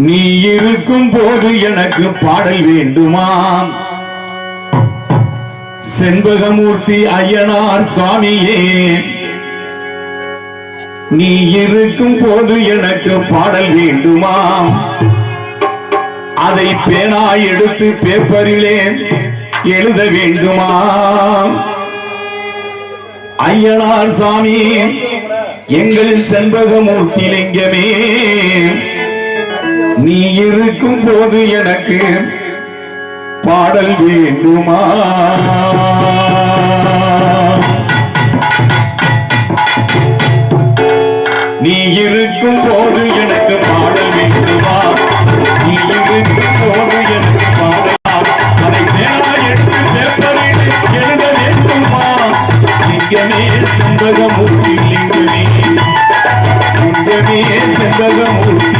நீ இருக்கும் போது எனக்கு பாடல் வேண்டுமாம் செண்பகமூர்த்தி ஐயனார் சுவாமியே நீ இருக்கும் போது எனக்கு பாடல் வேண்டுமாம் அதை பேனா எடுத்து பேப்பரிலே எழுத வேண்டுமாம் ஐயனார் சாமி எங்கள் செண்பகமூர்த்தி லிங்கமே நீ இருக்கும் போது எனக்கு பாடல் வேண்டுமா? நீ இருக்கும் போது எனக்கு பாடல் வேண்டுமா? நீ இருக்கும் போது எனக்கு பாடல்? அதை பேனா எடுத்து பேப்பரில் எழுத வேண்டுமா? லிங்கமே செண்பகமூர்த்தி லிங்கமே லிங்கமே செண்பகமூர்த்தி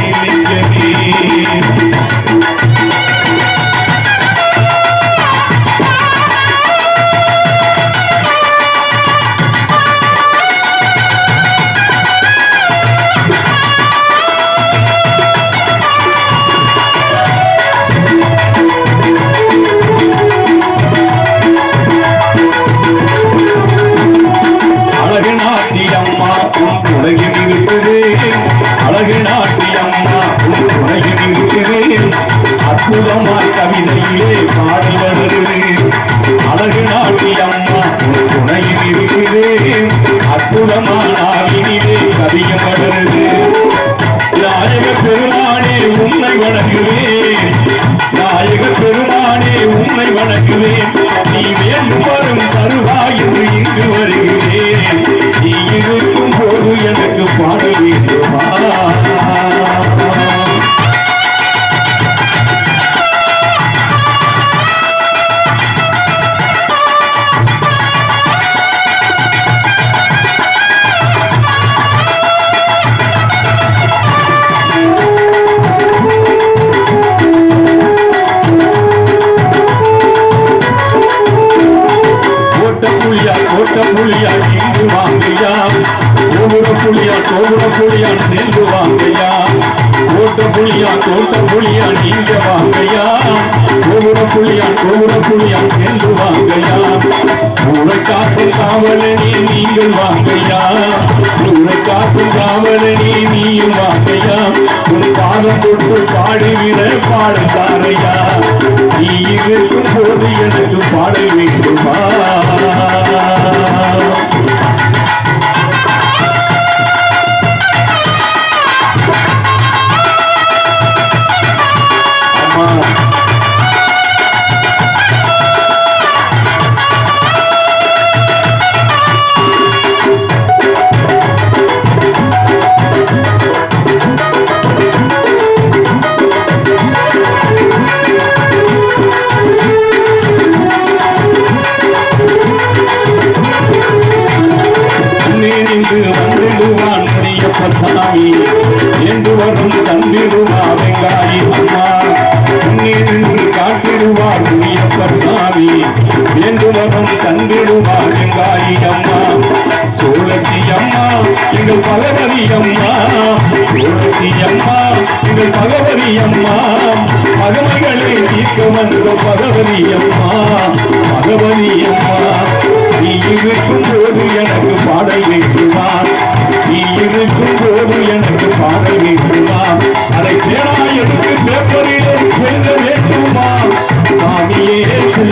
அழகு நாட்சி அம்மா உன் உலகில் இருக்குது அழகு நாட்சி அற்புதமாய் பாடி பாடல் வருது அழகு நாட்டி அம்மா ஒரு துணையில் இருக்குது அற்புதமான ஆவினிலே கவியம் வருது நாயக பெருமானே உன்னை வணங்குவேன். நாயக பெருமானே உன்னை வணங்குவேன். நீ வேண்டும் வரும் தருவாய் என்று இங்கு வருகிறேன். புளியா கோட்ட புளியா இங்கு வாங்கையா. கோபுர புளியா கோபுர புளியா சென்று வாங்கையா. கோட்ட புளியா கோட்ட புளியா நீங்க வாங்கையா. கோபுர புளியா கோபுர புளியா சென்று வாங்கையா. ஊரை காத்து காவலனே நீங்கள் வாங்கையா. ஊரை காத்து காவலனே நீயும் வாங்கையா. உன் பாதம் தொட்டு பாடுகிற பாடல் தாரையா. நீ இருக்கும் போது எனக்கு பாடல் வேண்டுமா? வெங்காயி. என்று வரும் தந்திடுவா வெங்காயி அம்மா. அண்ணே நின்று காட்டிடுவார் முனியப்ப சாமி. என்று வரும் தந்திடுவா வெங்காயி அம்மா. சோழத்தி அம்மா எங்கள் பகவதி அம்மா. சோழத்தி அம்மா எங்கள் பகவதி அம்மா. பகவைகளை தீர்க்க வந்த பகவதி அம்மா. பகவதி அம்மா நீ இருக்கும்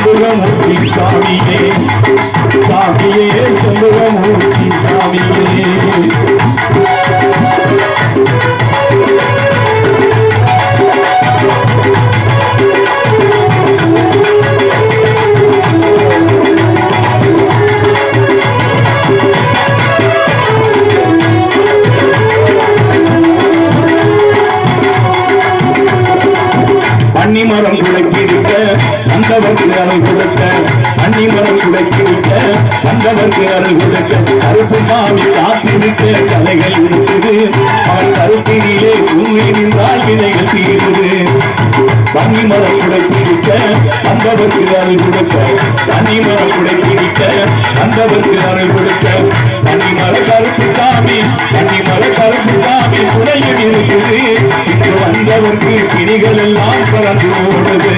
செல்வமூர்த்தி சாமியே சாமியே அன்னி அன்னிமரம் குடைப்பிடிக்க வந்தவர்க்கு அருள் கொடுக்க அன்னிமரம் குடைப்பிடிக்க வந்தவர்க்கு அருள் கொடுக்க கருப்பு சாமி காத்திருக்க கலைகள் இருக்குது. அவன் கருப்பினிலே உண்மை நின்றால் வினைகள் தீருது. பன்னி வன்னிமரம் குடைப்பிடிக்க வந்தவர்க்கு அருள் கொடுக்க தன்னிமரம் குடைப்பிடிக்க வந்தவர்க்கு அருள் கொடுக்க. தன்னிமர கருப்பு சாமி தன்னிமர கருப்பு சாமி குடையில் இருக்குது. வந்தவர்க்கு பிணிகள் எல்லாம் பறந்து ஓடுது.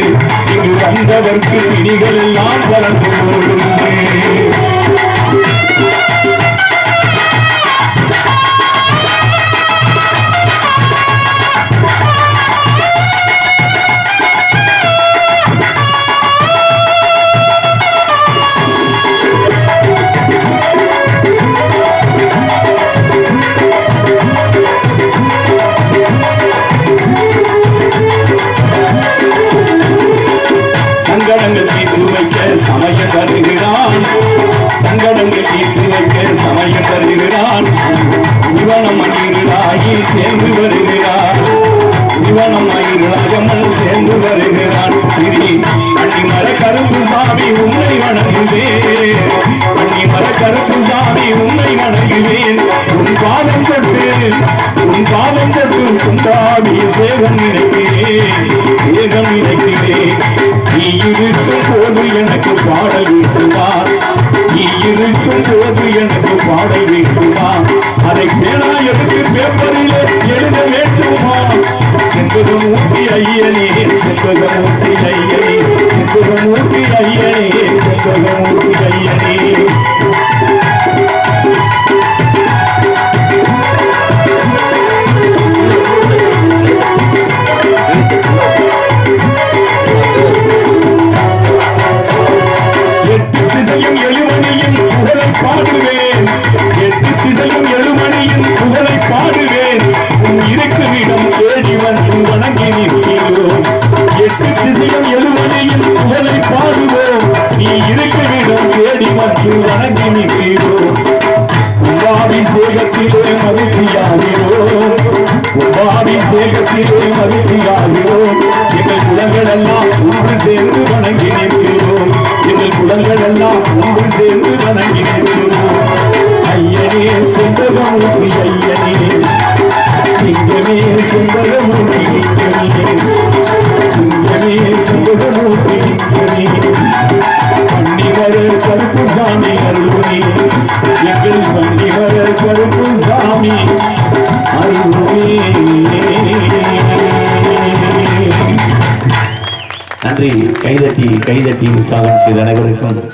இங்கு வந்தவர்க்கு பிணிகள் எல்லாம் பறந்து ஓடுது. மயிலாகி சேர்ந்து வருகிறார் சிவனம் மயிலாகமன் சேர்ந்து வருகிறான். சிறி கண்ணிமர கருப்பு சாமி உன்னை வணங்குவேன். கண்ணிமர கருப்பு சாமி உன்னை வணங்குவேன். உன் பாதம் தொட்டு உன் பாதம் தொட்டு குந்தாவி சேகம் நினைக்கிறேன் சேகம் நினைக்கிறேன் நீ இருக்கும் போது எனக்கு பாடல் வீட்டுவார் நீ இருக்கும் போது எனக்கு பாடல் வீட்டுவார் அதை பேனா எடுத்து பேப்பரிலே உபாபிஷேகத்திலே மகிழ்ச்சியாகிறோம். உபாபிஷேகத்திலே மகிழ்ச்சியாகிறோம். எங்கள் குலங்கள் எல்லாம் ஒன்று சேர்ந்து வணங்கி நிற்கிறோம். எங்கள் குலங்கள் எல்லாம் ஒன்று சேர்ந்து வணங்கி நிற்கிறோம். அருள்மே எங்கள் பன்னிவர கருப்பு சாமி. அருள்மே நன்றி. கைதட்டி கைதட்டி உற்சாகம் செய்த அனைவருக்கும்